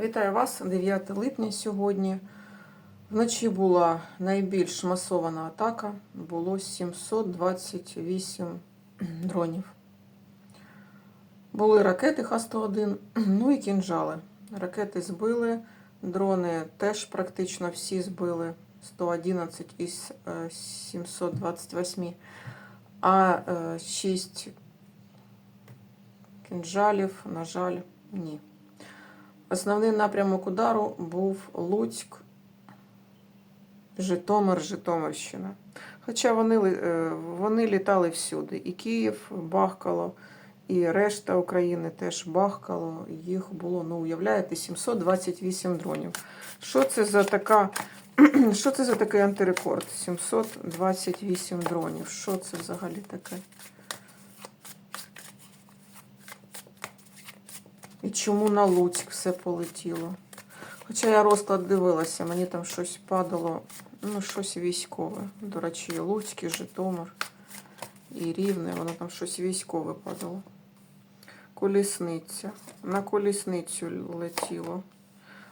Вітаю вас 9 липня сьогодні. Вночі була найбільш масована атака. Було 728 дронів. Були ракети Х-101, ну і кінжали. Ракети збили, дрони теж практично всі збили. 111 із е, 728, а 6 кінжалів, на жаль, ні. Основний напрямок удару був Луцьк, Житомир, Житомирщина. Хоча вони, е, вони літали всюди. І Київ бахкало, і решта України теж бахкало. Їх було, ну, уявляєте, 728 дронів. Що це за така. Що це за такий антирекорд? 728 дронів. Що це взагалі таке? І чому на Луцьк все полетіло? Хоча я розклад дивилася, мені там щось падало, ну, щось військове. До речі, і Луцьк, і Житомир, і Рівне, воно там щось військове падало. Колісниця. На колісницю летіло.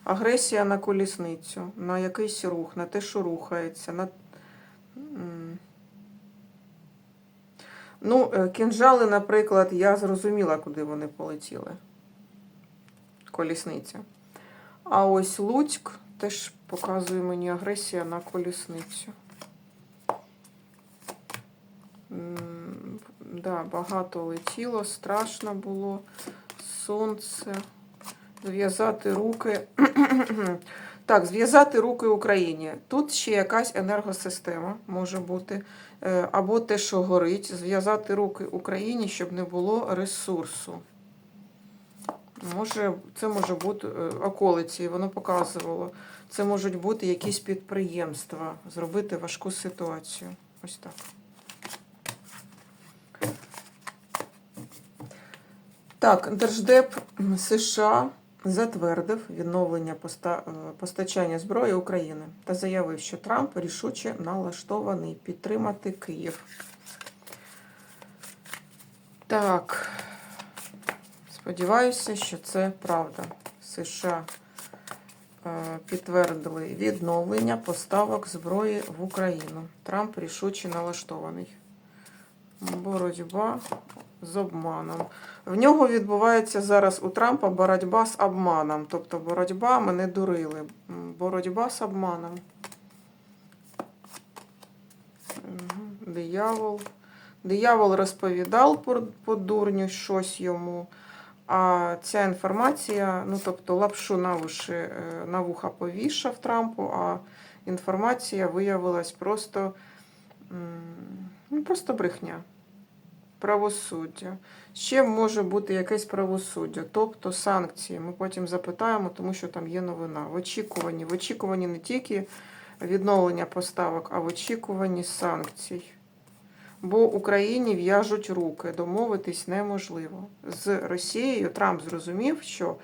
Агресія на колісницю, на якийсь рух, на те, що рухається. На... Ну, е, кінжали, наприклад, я зрозуміла, куди вони полетіли колісниця. А ось Луцьк теж показує мені агресія на колісницю. Да, багато летіло, страшно було. Сонце. Зв'язати руки. Так, зв'язати руки Україні. Тут ще якась енергосистема може бути. Е, Або те, що горить, зв'язати руки Україні, щоб не було ресурсу. Може, це може бути е, околиці, воно показувало. Це можуть бути якісь підприємства, зробити важку ситуацію. Ось так. Так, Держдеп США затвердив відновлення поста- е, постачання зброї України та заявив, що Трамп рішуче налаштований підтримати Київ. Так. Сподіваюся, що це правда. США е, підтвердили відновлення поставок зброї в Україну. Трамп рішуче налаштований. Боротьба з обманом. В нього відбувається зараз у Трампа боротьба з обманом. Тобто боротьба мене дурили. Боротьба з обманом. Диявол. Диявол розповідав по, по дурню щось йому. А ця інформація, ну тобто лапшу на вуші, е, на вуха повішав Трампу, а інформація виявилась просто, ну, просто брехня. Правосуддя. Ще може бути якесь правосуддя, тобто санкції. Ми потім запитаємо, тому що там є новина. В очікуванні. В очікуванні не тільки відновлення поставок, а в очікуванні санкцій. Бо Україні в'яжуть руки, домовитись неможливо. З Росією Трамп зрозумів, що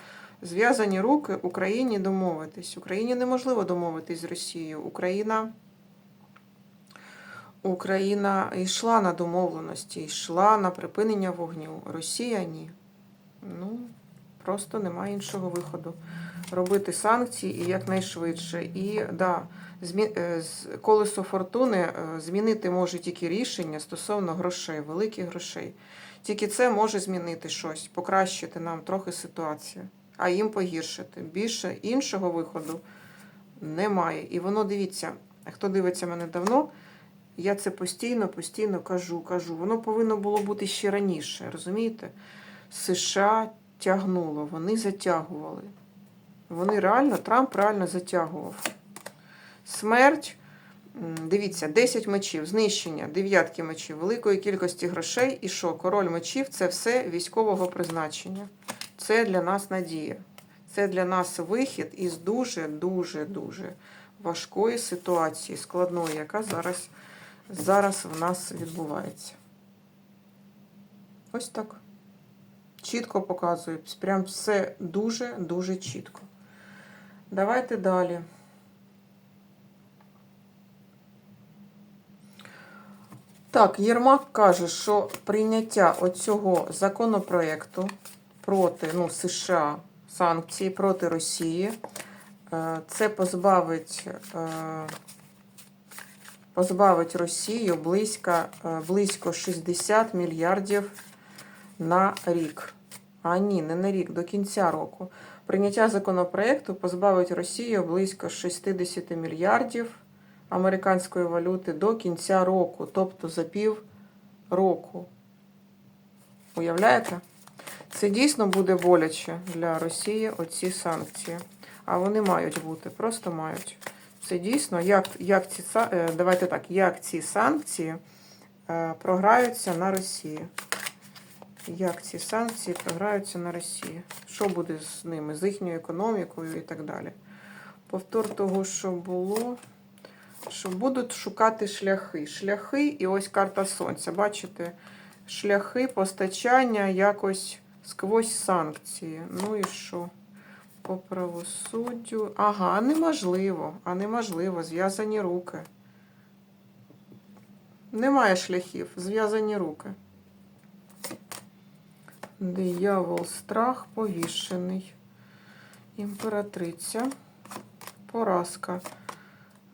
зв'язані руки Україні домовитись. Україні неможливо домовитись з Росією. Україна, Україна йшла на домовленості, йшла на припинення вогню. Росія ні. Ну, просто немає іншого виходу. Робити санкції і якнайшвидше. І да, змі... е, колесо фортуни е, змінити може тільки рішення стосовно грошей, великих грошей. Тільки це може змінити щось, покращити нам трохи ситуацію, а їм погіршити. Більше іншого виходу немає. І воно дивіться, хто дивиться мене давно, я це постійно, постійно кажу, кажу. Воно повинно було бути ще раніше, розумієте? США тягнуло, вони затягували. Вони реально, Трамп реально затягував. Смерть, дивіться, 10 мечів, знищення, дев'ятки мечів, великої кількості грошей. І що? Король мечів це все військового призначення. Це для нас надія. Це для нас вихід із дуже-дуже дуже важкої ситуації, складної, яка зараз, зараз в нас відбувається. Ось так. Чітко показує. Прям все дуже-дуже чітко. Давайте далі. Так, Єрмак каже, що прийняття оцього законопроекту проти ну, США санкції проти Росії. Е, Це позбавить, е, позбавить Росію близько, е, близько 60 мільярдів на рік. А ні, не на рік, до кінця року. Прийняття законопроекту позбавить Росію близько 60 мільярдів американської валюти до кінця року, тобто за пів року. Уявляєте? Це дійсно буде боляче для Росії оці санкції. А вони мають бути, просто мають. Це дійсно, як, як ці е, давайте так, як ці санкції е, програються на Росії. Як ці санкції програються на Росії? Що буде з ними, з їхньою економікою і так далі? Повтор того, що було, що будуть шукати шляхи. Шляхи, і ось карта сонця. Бачите, шляхи постачання якось сквозь санкції. Ну і що? По правосуддю. Ага, а неможливо, а неможливо, зв'язані руки. Немає шляхів, зв'язані руки. Диявол, страх повішений. Імператриця. Поразка.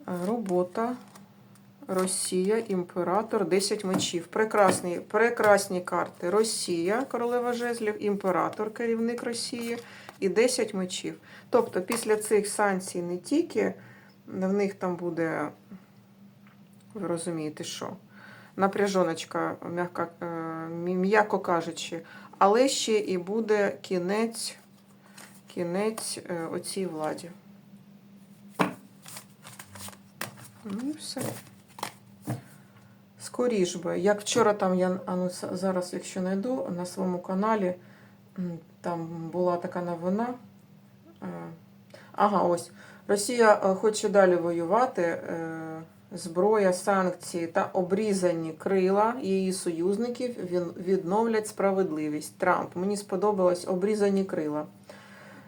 Е, Робота. Росія, імператор, 10 мечів. Прекрасні, прекрасні карти. Росія, королева жезлів, імператор, керівник Росії і 10 мечів. Тобто після цих санкцій не тільки в них там буде, ви розумієте, що, напряжоночка, е, м'яко кажучи, але ще і буде кінець, кінець е, оцій владі. Ну і все. Скоріш би. Як вчора там я ну, зараз, якщо знайду на своєму каналі, там була така новина. Е, Ага, ось. Росія е, хоче далі воювати. Зброя, санкції та обрізані крила її союзників відновлять справедливість. Трамп. Мені сподобалось обрізані крила.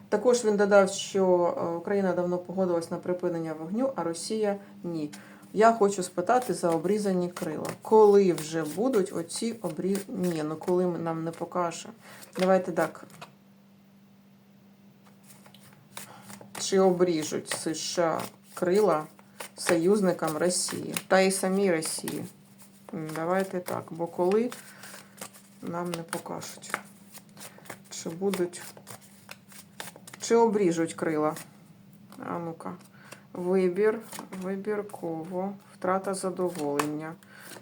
Також він додав, що е, Україна давно погодилась на припинення вогню, а Росія ні. Я хочу спитати за обрізані крила. Коли вже будуть оці обріз... Ні, ну коли нам не покаже. Давайте так. Чи обріжуть США крила союзникам Росії та й самій Росії? Давайте так. Бо коли нам не покажуть. Чи будуть. Чи обріжуть крила? А ну-ка. Вибір, вибірково, втрата задоволення.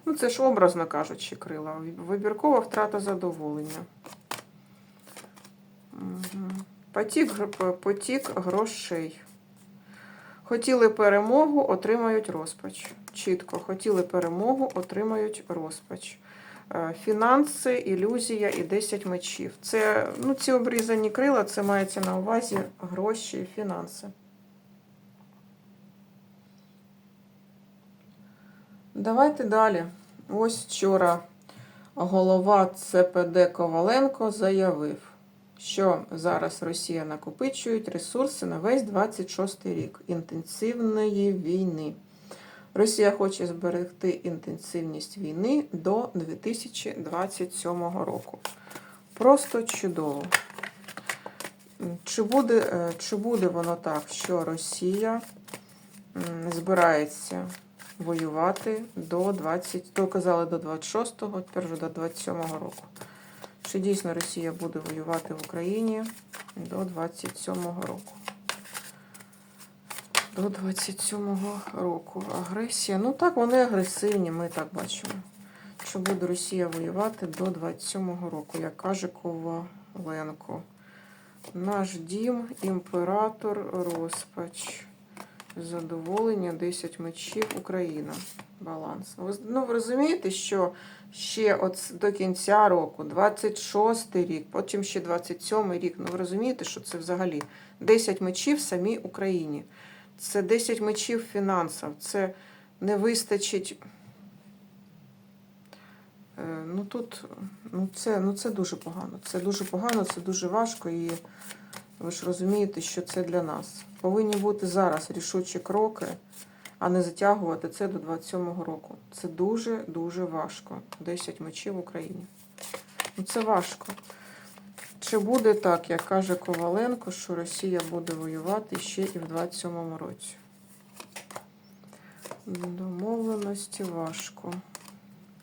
Ну, це ж образно кажучи, крила. Вибіркова втрата задоволення. Мгм. Потік, потік грошей. Хотіли перемогу, отримають розпач. Чітко. Хотіли перемогу, отримають розпач. Е, Фінанси, ілюзія і 10 мечів. Це, ну, ці обрізані крила, це мається на увазі гроші і фінанси. Давайте далі. Ось вчора голова ЦПД Коваленко заявив, що зараз Росія накопичує ресурси на весь 26 рік інтенсивної війни. Росія хоче зберегти інтенсивність війни до 2027 року. Просто чудово. Чи буде, е, чи буде воно так, що Росія збирається воювати до 20, то казали до 26-го, тепер вже до 27-го року. Чи дійсно Росія буде воювати в Україні до 27-го року? До 27-го року. Агресія. Ну так, вони агресивні, ми так бачимо. Чи буде Росія воювати до 27-го року, як каже Коваленко. Наш дім, імператор, розпач. Задоволення, 10 мечів, Україна. Баланс. Ви, ну, ви розумієте, що ще от до кінця року, 26-й рік, потім ще 27-й рік. Ну, ви розумієте, що це взагалі 10 мечів самій Україні. Це 10 мечів фінансів. Це не вистачить. Е, Ну тут ну це, ну це дуже погано. Це дуже погано, це дуже важко. І ви ж розумієте, що це для нас. Повинні бути зараз рішучі кроки, а не затягувати це до 27-го року. Це дуже-дуже важко. 10 мечів в Україні. Ну це важко. Чи буде так, як каже Коваленко, що Росія буде воювати ще і в 27-му році? Домовленості важко.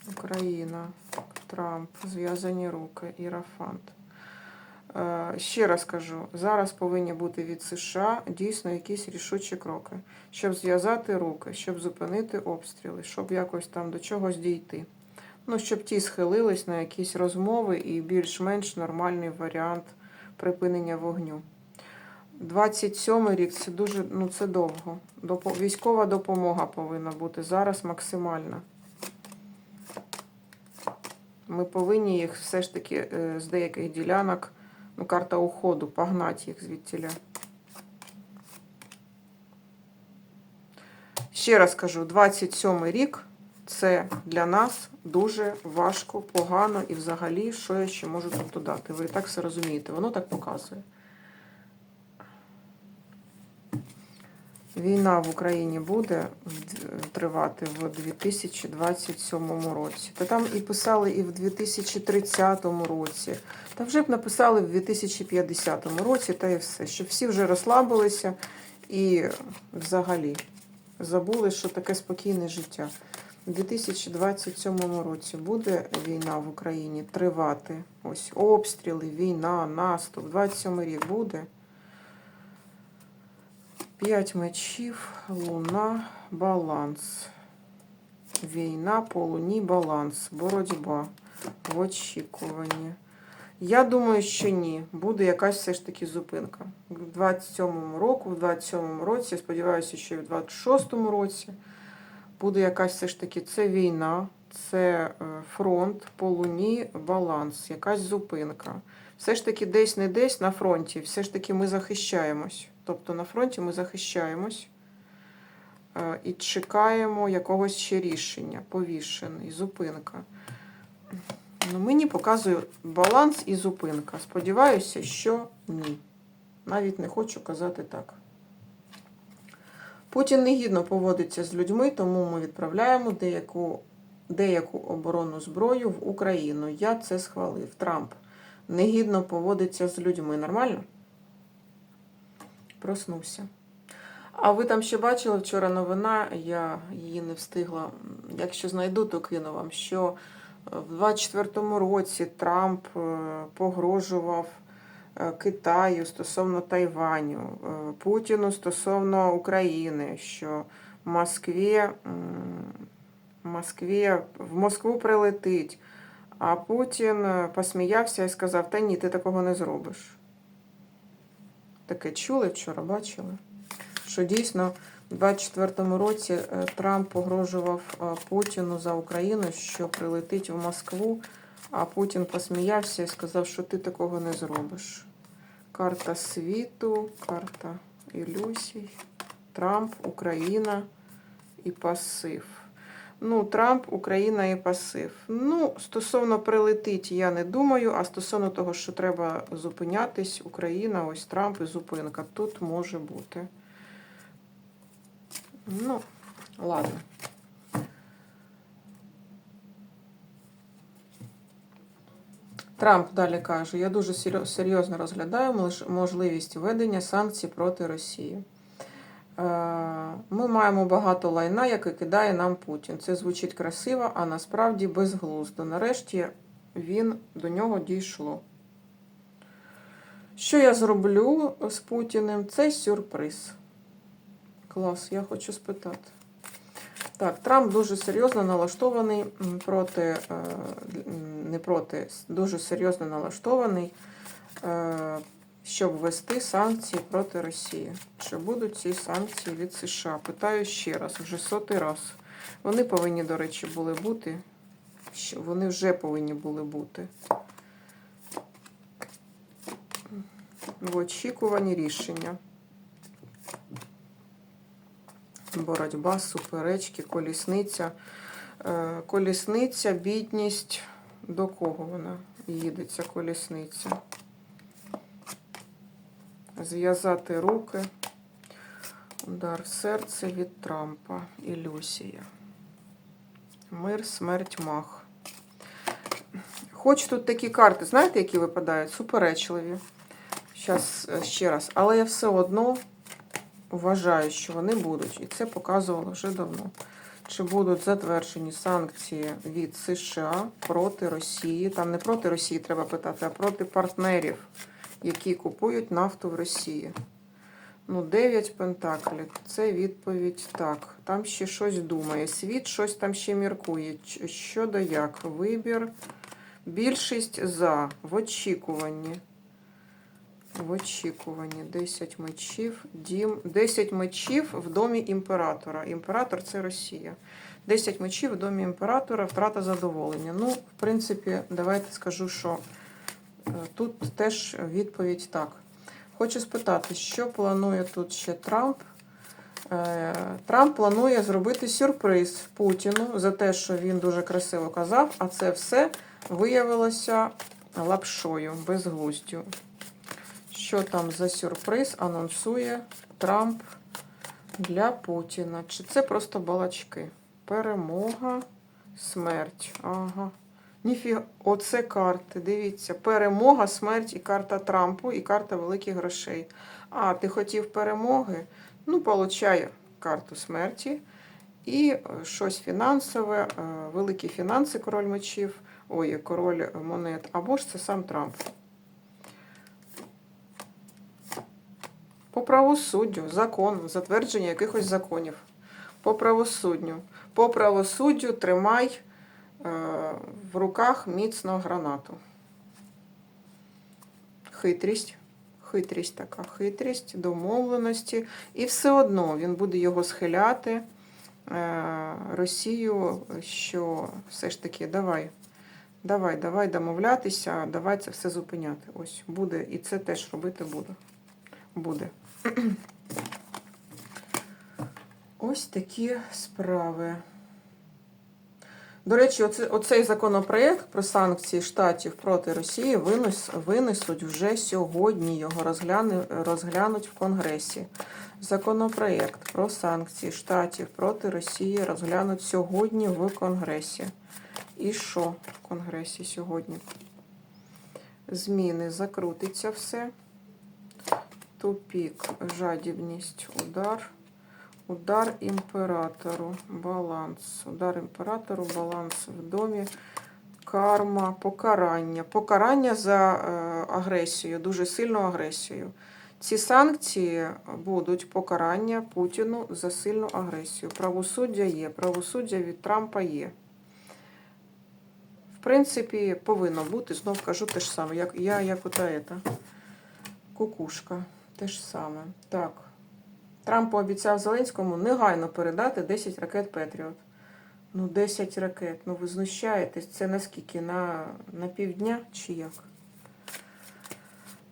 Україна, Трамп, зв'язані руки, Ірафант. Е, Ще раз кажу, зараз повинні бути від США дійсно якісь рішучі кроки, щоб зв'язати руки, щоб зупинити обстріли, щоб якось там до чогось дійти. Ну, щоб ті схилились на якісь розмови і більш-менш нормальний варіант припинення вогню. 27 рік це дуже ну, це довго. Військова допомога повинна бути зараз максимальна. Ми повинні їх все ж таки е, з деяких ділянок, ну, карта уходу, погнати їх звідтіля. Ще раз кажу, 27 рік це для нас дуже важко, погано і взагалі, що я ще можу тут додати. Ви так все розумієте, воно так показує. Війна в Україні буде тривати в 2027 році. Та там і писали і в 2030 році. Та вже б написали в 2050 році, та і все. Щоб всі вже розслабилися і взагалі забули, що таке спокійне життя. У 2027 році буде війна в Україні тривати. Ось обстріли, війна, наступ. 27 рік буде. П'ять мечів, луна, баланс. Війна по луні, баланс, боротьба в очікуванні. Я думаю, що ні. Буде якась все ж таки зупинка. В 27-му року, в 27-му році, я сподіваюся, що і в 26-му році буде якась все ж таки це війна, це е, фронт по луні, баланс, якась зупинка. Все ж таки десь не десь на фронті, все ж таки ми захищаємось. Тобто на фронті ми захищаємось е, і чекаємо якогось ще рішення, повішений, зупинка. Ну, мені показує баланс і зупинка. Сподіваюся, що ні. Навіть не хочу казати так. Путін негідно поводиться з людьми, тому ми відправляємо деяку, деяку оборонну зброю в Україну. Я це схвалив. Трамп негідно поводиться з людьми. Нормально? Проснувся. А ви там ще бачили вчора новина, я її не встигла. Якщо знайду, то кину вам, що в 24-му році Трамп е, погрожував е, Китаю стосовно Тайваню, е, Путіну стосовно України, що Москві, Москві, в Москву прилетить. А Путін е, посміявся і сказав: Та ні, ти такого не зробиш. Таке чули вчора, бачили? Що дійсно у 24-му році е, Трамп погрожував е, Путіну за Україну, що прилетить в Москву, а Путін посміявся і сказав, що ти такого не зробиш. Карта світу, карта ілюзій, Трамп, Україна і пасив. Ну, Трамп, Україна і пасив. Ну, стосовно прилетить, я не думаю, а стосовно того, що треба зупинятись, Україна, ось Трамп і зупинка. Тут може бути. Ну, ладно. Трамп далі каже: я дуже серйозно розглядаю можливість введення санкцій проти Росії. Е, Ми маємо багато лайна, яке кидає нам Путін. Це звучить красиво, а насправді безглуздо. Нарешті він до нього дійшло. Що я зроблю з Путіним? Це сюрприз. Клас, я хочу спитати. Так, Трамп дуже серйозно налаштований проти, е, не проти, дуже серйозно налаштований, е, щоб ввести санкції проти Росії. Чи будуть ці санкції від США? Питаю ще раз, вже сотий раз. Вони повинні, до речі, були бути. Вони вже повинні були бути. В очікуванні рішення. Боротьба, суперечки, колісниця. Е, Колісниця, бідність. До кого вона їде, ця колісниця? Зв'язати руки. Удар в серце від Трампа. Ілюзія. Мир, смерть, мах. Хоч тут такі карти, знаєте, які випадають? Суперечливі. Зараз ще раз. Але я все одно вважаю, що вони будуть. І це показувало вже давно. Чи будуть затверджені санкції від США проти Росії? Там не проти Росії треба питати, а проти партнерів, які купують нафту в Росії. Ну, 9 пентаклів. Це відповідь так. Там ще щось думає. Світ щось там ще міркує. Ч- Що да як? Вибір. Більшість за. В очікуванні. В очікуванні. 10 мечів. Дім. 10 мечів в домі імператора. Імператор це Росія. 10 мечів в домі імператора, втрата задоволення. Ну, в принципі, давайте скажу, що тут теж відповідь так. Хочу спитати, що планує тут ще Трамп? Е, Трамп планує зробити сюрприз Путіну за те, що він дуже красиво казав, а це все виявилося лапшою, безглуздю. Що там за сюрприз анонсує Трамп для Путіна? Чи це просто балачки? Перемога, смерть. Ага. Ніфіга, оце карти. Дивіться. Перемога, смерть і карта Трампу, і карта великих грошей. А, ти хотів перемоги? Ну, получай карту смерті. І е, щось фінансове, е, великі фінанси, король мечів, ой, король монет, або ж це сам Трамп. По правосуддю, закон, затвердження якихось законів. По правосуддю. По правосуддю тримай в руках міцно гранату. Хитрість. Хитрість така, хитрість, домовленості. І все одно він буде його схиляти е, Росію, що все ж таки давай. Давай, давай домовлятися, давай це все зупиняти. Ось буде, і це теж робити буду. Буде. Ось такі справи. До речі, оце, оцей законопроект про санкції штатів проти Росії винес, винесуть вже сьогодні. Його розгляну, розглянуть в Конгресі. Законопроект про санкції штатів проти Росії розглянуть сьогодні в Конгресі. І що в Конгресі сьогодні? Зміни закрутиться все. Тупік, жадібність, удар. Удар імператору, баланс. Удар імператору, баланс в домі, карма, покарання. Покарання за е, агресію, дуже сильну агресію. Ці санкції будуть покарання Путіну за сильну агресію. Правосуддя є, правосуддя від Трампа є. В принципі, повинно бути, знов кажу те ж саме, як я, як ота. Кукушка. Те ж саме. Так. Трамп пообіцяв Зеленському негайно передати 10 ракет Петріот. Ну, 10 ракет. Ну ви знущаєтесь. Це наскільки? На, на півдня чи як?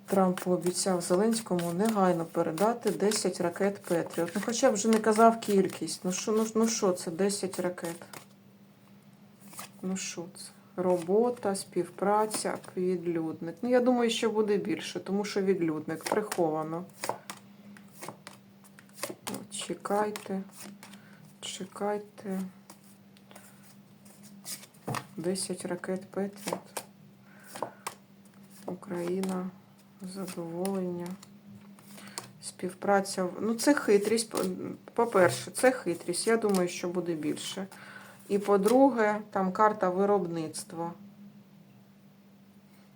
Трамп пообіцяв Зеленському негайно передати 10 ракет Петріот. Ну, хоча б вже не казав кількість. Ну що ну, ну, це 10 ракет? Ну що це? Робота, співпраця, відлюдник. Ну, я думаю, що буде більше, тому що відлюдник приховано. Чекайте, чекайте. 10 ракет Петріот. Україна, задоволення. Співпраця. Ну, це хитрість. По-перше, це хитрість. Я думаю, що буде більше. І по-друге, там карта виробництва.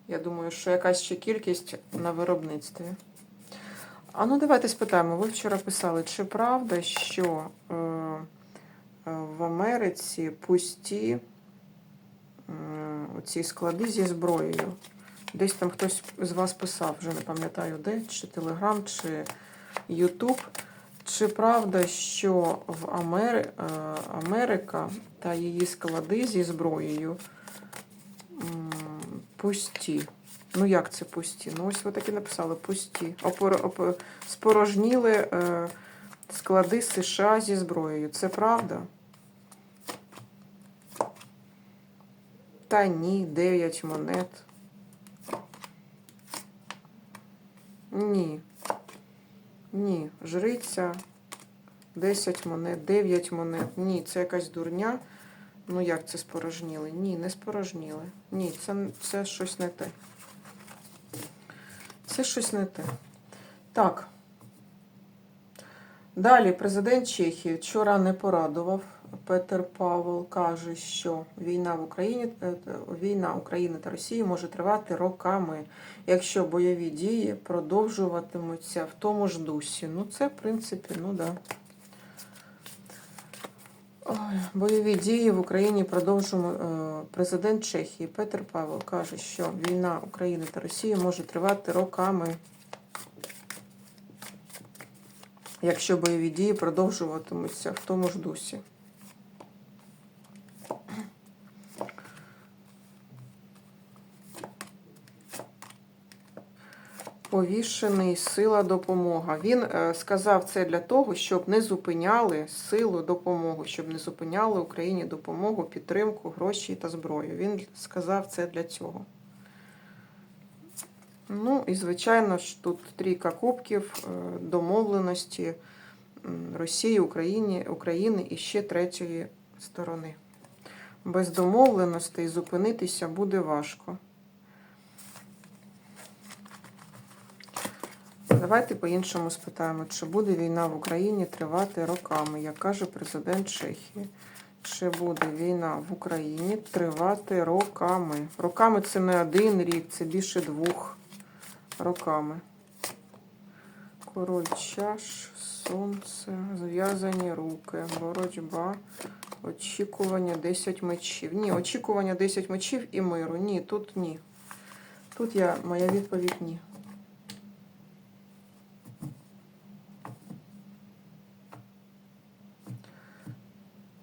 Я думаю, що якась ще кількість на виробництві. А ну давайте спитаємо. Ви вчора писали, чи правда, що е, е, в Америці пусті е, ці склади зі зброєю? Десь там хтось з вас писав, вже не пам'ятаю де, чи Телеграм, чи Ютуб. Чи правда, що в Амери... е, Америка та її склади зі зброєю пусті? Ну, як це пусті? Ну, ось ви так і написали пусті. Опор... Оп... Спорожніли е, склади США зі зброєю. Це правда? Та ні, 9 монет. Ні. Ні, жриця 10 монет, 9 монет. Ні, це якась дурня. Ну як це спорожніли? Ні, не спорожніли. Ні, це, це щось не те. Це щось не те. Так. Далі президент Чехії вчора не порадував. Петер Павел каже, що війна в Україні е, війна України та Росії може тривати роками, якщо бойові дії продовжуватимуться в тому ж дусі. Ну, це, в принципі, ну да. Ой, бойові дії в Україні продовжуємо. Е, Президент Чехії Петер Павел каже, що війна України та Росії може тривати роками. якщо бойові дії продовжуватимуться в тому ж дусі. Повішений сила допомога. Він е, сказав це для того, щоб не зупиняли силу допомогу, щоб не зупиняли Україні допомогу, підтримку, гроші та зброю. Він сказав це для цього. Ну і, звичайно ж, тут трійка кубків, е, домовленості Росії, Україні, України і ще третьої сторони. Без домовленостей зупинитися буде важко. Давайте по-іншому спитаємо, чи буде війна в Україні тривати роками, як каже президент Чехії. Чи буде війна в Україні тривати роками? Роками це не один рік, це більше двох роками. Король чаш, сонце, зв'язані руки, боротьба, очікування 10 мечів. Ні, очікування 10 мечів і миру. Ні, тут ні. Тут я, моя відповідь ні.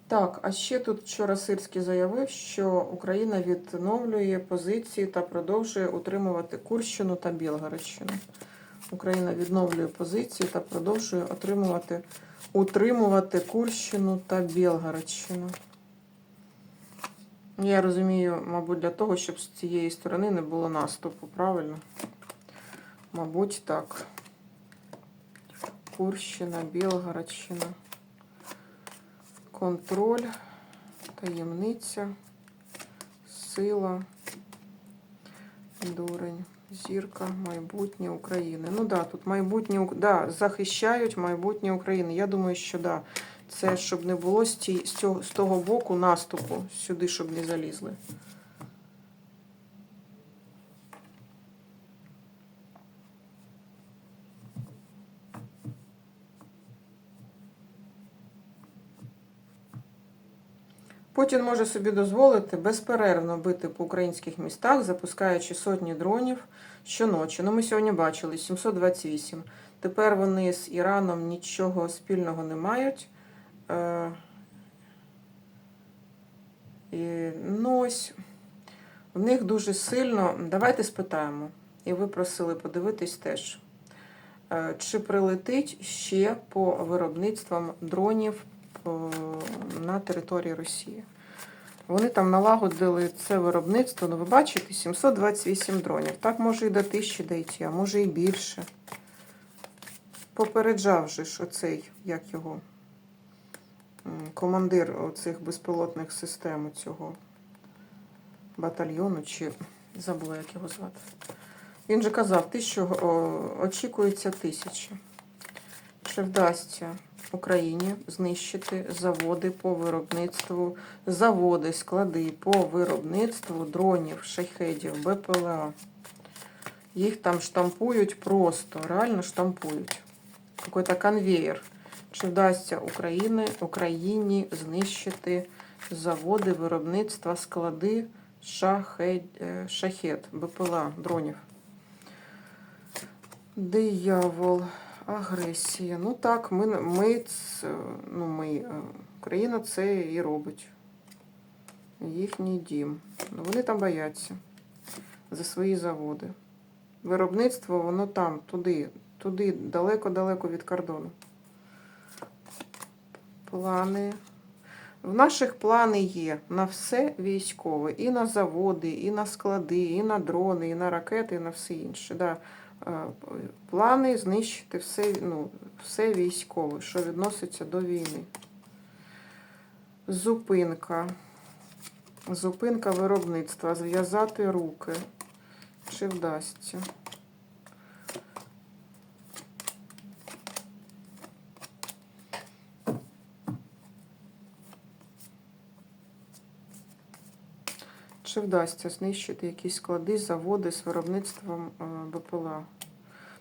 Так, а ще тут вчора Сирський заявив, що Україна відновлює позиції та продовжує утримувати Курщину та Білгородщину. Україна відновлює позиції та продовжує отримувати, утримувати Курщину та Білгородщину. Я розумію, мабуть, для того, щоб з цієї сторони не було наступу, правильно? Мабуть, так. Курщина, Білгородщина. Контроль, таємниця, сила, дурень, зірка, майбутнє України. Ну да, тут майбутнє да, захищають майбутнє України. Я думаю, що да. Це щоб не було з, ті, з, цього, з того боку наступу, сюди, щоб не залізли. Путін може собі дозволити безперервно бити по українських містах, запускаючи сотні дронів щоночі. Ну, ми сьогодні бачили 728. Тепер вони з Іраном нічого спільного не мають. Е, і, ну ось, в них дуже сильно. Давайте спитаємо. І ви просили подивитись теж. Е, Чи прилетить ще по виробництвам дронів на території Росії? Вони там налагодили це виробництво. Ну, ви бачите, 728 дронів. Так може і до тисячі дійти, а може і більше. Попереджав же ж оцей, як його, командир оцих безпілотних систем цього батальйону, чи забула, як його звати. Він же казав, тисячу, очікується тисяча. Чи вдасться Україні знищити заводи по виробництву, заводи, склади по виробництву дронів, шахедів, БПЛА. Їх там штампують просто, реально штампують. Какой-то конвейер. Чи вдасться Україні, Україні знищити заводи, виробництва, склади, шахед, е, шахет, БПЛА, дронів? Диявол, агресія. Ну так, ми, ми, ну, ми, е, Україна це і робить. Їхній дім. Ну, вони там бояться за свої заводи. Виробництво, воно там, туди, туди, далеко-далеко від кордону. Плани. В наших плани є на все військове. І на заводи, і на склади, і на дрони, і на ракети, і на все інше. Да. Е, Плани знищити все, ну, все військове, що відноситься до війни. Зупинка. Зупинка виробництва. Зв'язати руки. Чи вдасться? Чи вдасться знищити якісь склади, заводи з виробництвом е, БПЛА?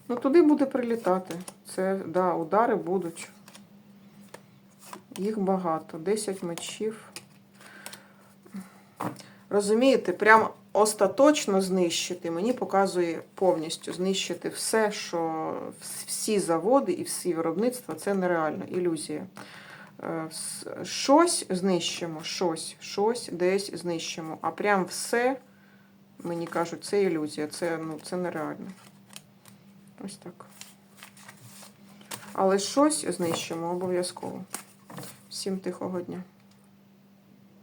Ну, туди буде прилітати. Це, да, удари будуть. Їх багато. 10 мечів. Розумієте, прям остаточно знищити, мені показує повністю знищити все, що всі заводи і всі виробництва це нереально, ілюзія. Е, Щось знищимо, щось, щось десь знищимо. А прям все, мені кажуть, це ілюзія, це, ну, це нереально. Ось так. Але щось знищимо обов'язково. Всім тихого дня.